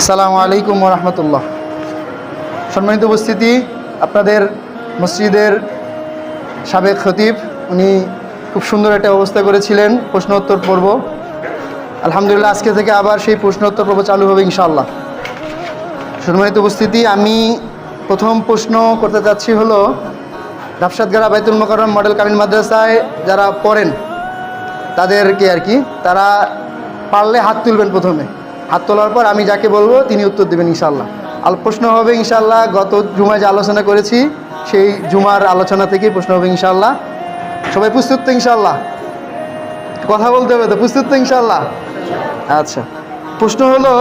আসসালামু আলাইকুম রহমতুল্লাহ সম্মানিত উপস্থিতি, আপনাদের মসজিদের সাবেক খতিব, উনি খুব সুন্দর একটা ব্যবস্থা করেছিলেন, প্রশ্নোত্তর পর্ব। আলহামদুলিল্লাহ, আজকে থেকে আবার সেই প্রশ্নোত্তর পর্ব চালু হবে ইনশাআল্লাহ। সম্মানিত উপস্থিতি, আমি প্রথম প্রশ্ন করতে চাচ্ছি হলো রাফসাদগারা বাইতুল মোকাররম মডেল কামিল মাদ্রাসায় যারা পড়েন, তাদেরকে আর কি, তারা পারলে হাত তুলবেন প্রথমে। হাত তোলার পর আমি যাকে বলব তিনি উত্তর দেবেন ইনশাল্লাহ আল প্রশ্ন হবে ইনশাল্লাহ গত জুমায় যে আলোচনা করেছি, সেই জুমার আলোচনা থেকেই প্রশ্ন হবে ইনশাল্লাহ সবাই প্রস্তুত তো ইনশাল্লাহ কথা বলতে হবে তো, প্রস্তুত তো ইনশাল্লাহ আচ্ছা প্রশ্ন হলো,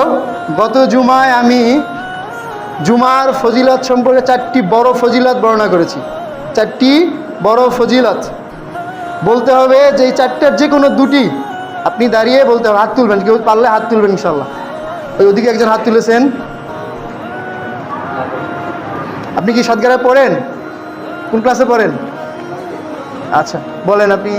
গত জুমায় আমি জুমার ফজিলত সম্পর্কে চারটি বড় ফজিলত বর্ণনা করেছি। চারটি বড় ফজিলত। বলতে হবে যে চারটার যে কোনো দুটি আপনি দাঁড়িয়ে বলতে হবে, হাত তুলবেন, কেউ পারলে হাত তুলবেন ইনশাল্লাহ ওই ওদিকে একজন হাত তুলেছেন। আপনি কি সাতগাড়ায় পড়েন? কোন ক্লাসে পড়েন? আচ্ছা বলেন আপনি।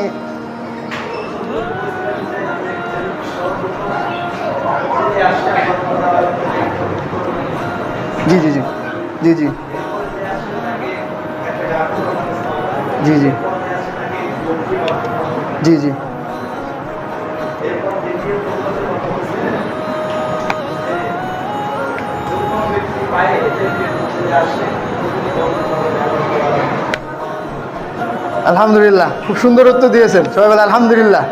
জি জি জি জি জি। জি জি। জি জি। আলহামদুলিল্লাহ, খুব সুন্দর উত্তর দিয়েছেন। সবাই বলে আলহামদুলিল্লাহ।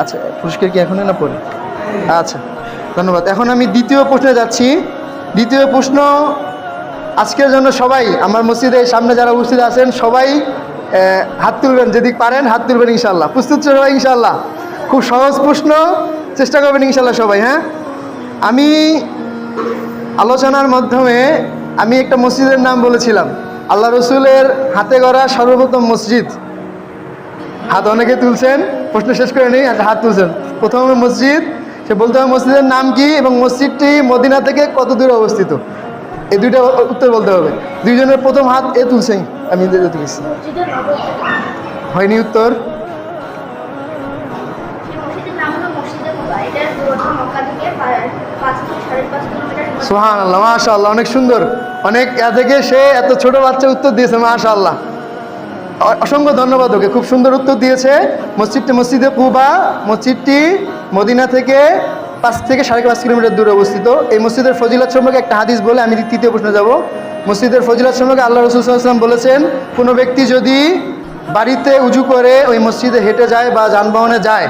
আচ্ছা পুরস্কার কি এখনই না পড়ে আচ্ছা ধন্যবাদ। এখন আমি দ্বিতীয় প্রশ্নে যাচ্ছি। দ্বিতীয় প্রশ্ন, আজকের জন্য সবাই, আমার মসজিদের সামনে যারা উপস্থিত আছেন, সবাই হাত তুলবেন যদি পারেন হাত তুলবেন ইনশাল্লাহ প্রস্তুত সবাই ইনশাল্লাহ খুব সহজ প্রশ্ন, চেষ্টা করবেন ইনশাল্লাহ সবাই হ্যাঁ? আমি আলোচনার মাধ্যমে আমি একটা মসজিদের নাম বলেছিলাম, আল্লাহ রসুলের হাতে গড়া সর্বপ্রথম মসজিদ। হাত অনেকে তুলছেন, প্রশ্ন শেষ করে নেই, হাত তুলছেন। প্রথমে মসজিদ, সে বলতে হবে মসজিদের নাম কি এবং মসজিদটি মদিনা থেকে কত দূরে অবস্থিত? এই দুইটা উত্তর বলতে হবে। দুইজনের প্রথম হাত এ তুলছেন, আমি হয়নি উত্তর? সোহান আল্লাহ আল্লাহ অনেক সুন্দর। অনেক, এ থেকে সে এত ছোট বাচ্চা উত্তর দিয়েছে মাশা আল্লাহ অসংখ্য ধন্যবাদ ওকে, খুব সুন্দর উত্তর দিয়েছে। মসজিদটি, মসজিদে কুবা, মসজিদটি মদিনা থেকে পাঁচ থেকে সাড়ে পাঁচ কিলোমিটার দূরে অবস্থিত। এই মসজিদের ফজিলত সম্পর্কে একটা হাদিস বলে আমি তৃতীয় প্রশ্ন যাব। মসজিদের ফজিলত সম্পর্কে আল্লাহ রসুল সাল্লাম বলেছেন, কোনো ব্যক্তি যদি বাড়িতে উজু করে ওই মসজিদে হেঁটে যায় বা যানবাহনে যায়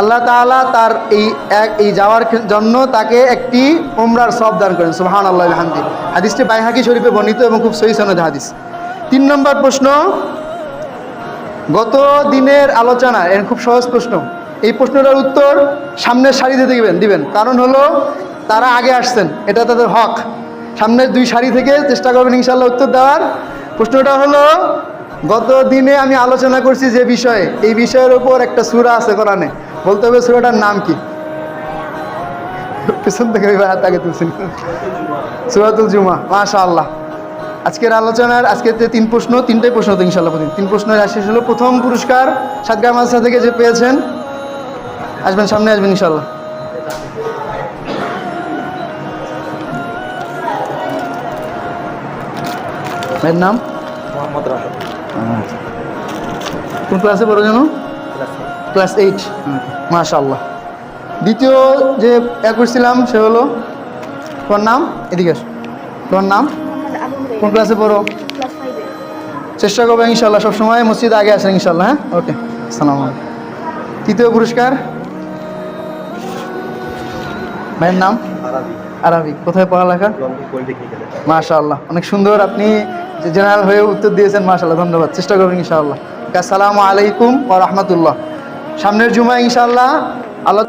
আল্লাহ তাআলা তার এই এক এই যাওয়ার জন্য তাকে একটি ওমরার সব দান করেন। সুহান আল্লাহ হামদি হাদিসটি বাইহাকি শরীফে বর্ণিত এবং খুব সহি সনদ হাদিস। তিন নম্বর প্রশ্ন, গত দিনের আলোচনা, এর খুব সহজ প্রশ্ন। এই প্রশ্নটার উত্তর সামনের সারিতে দিবেন দিবেন। কারণ হলো, তারা আগে আসছেন, এটা তাদের হক। সামনের দুই সারি থেকে চেষ্টা করবেন ইনশাল্লাহ উত্তর দেওয়ার। প্রশ্নটা হলো, গত দিনে আমি আলোচনা করছি যে বিষয়ে, এই বিষয়ের উপর একটা সুরা আছে কোরআনে। বলতে হবে সুরাটার নাম কি? পেছন থেকে ওই হাত আগে তুলছেন সুরাতুল জুমা মাশা আল্লাহ আজকের আলোচনার আজকে যে তিন প্রশ্ন তিনটাই প্রশ্ন তো ইনশাল্লাহ তিন প্রশ্নের শেষ হলো। প্রথম পুরস্কার সাতগ্রাম মাদ্রাসা থেকে যে পেয়েছেন আসবেন সামনে আসবেন ইনশাল্লাহ ভাইয়ের নাম? মোহাম্মদ কোন ক্লাসে পড়ো যেন? Class eight. মাশাল্লাহ দ্বিতীয় যে এ করছিলাম সে হলো তোমার নাম? এদিকে তোমার নাম? কোন ক্লাসে পড়ো? চেষ্টা করব ইনশাল্লাহ সবসময় মসজিদ আগে আসেন ইনশাল্লাহ হ্যাঁ? ওকে সালাম তৃতীয় পুরস্কার? ভাইয়ের নাম? আরবি। কোথায় পড়ালেখা? পলিটেকনিক্যালে। অনেক সুন্দর আপনি জেনারেল হয়ে উত্তর দিয়েছেন মাশাআল্লাহ ধন্যবাদ। চেষ্টা করবেন ইনশাআল্লাহ। আসসালামু আলাইকুম ও রহমতুল্লাহ। সামনের জুমা ইনশাল্লাহ আল্লাহ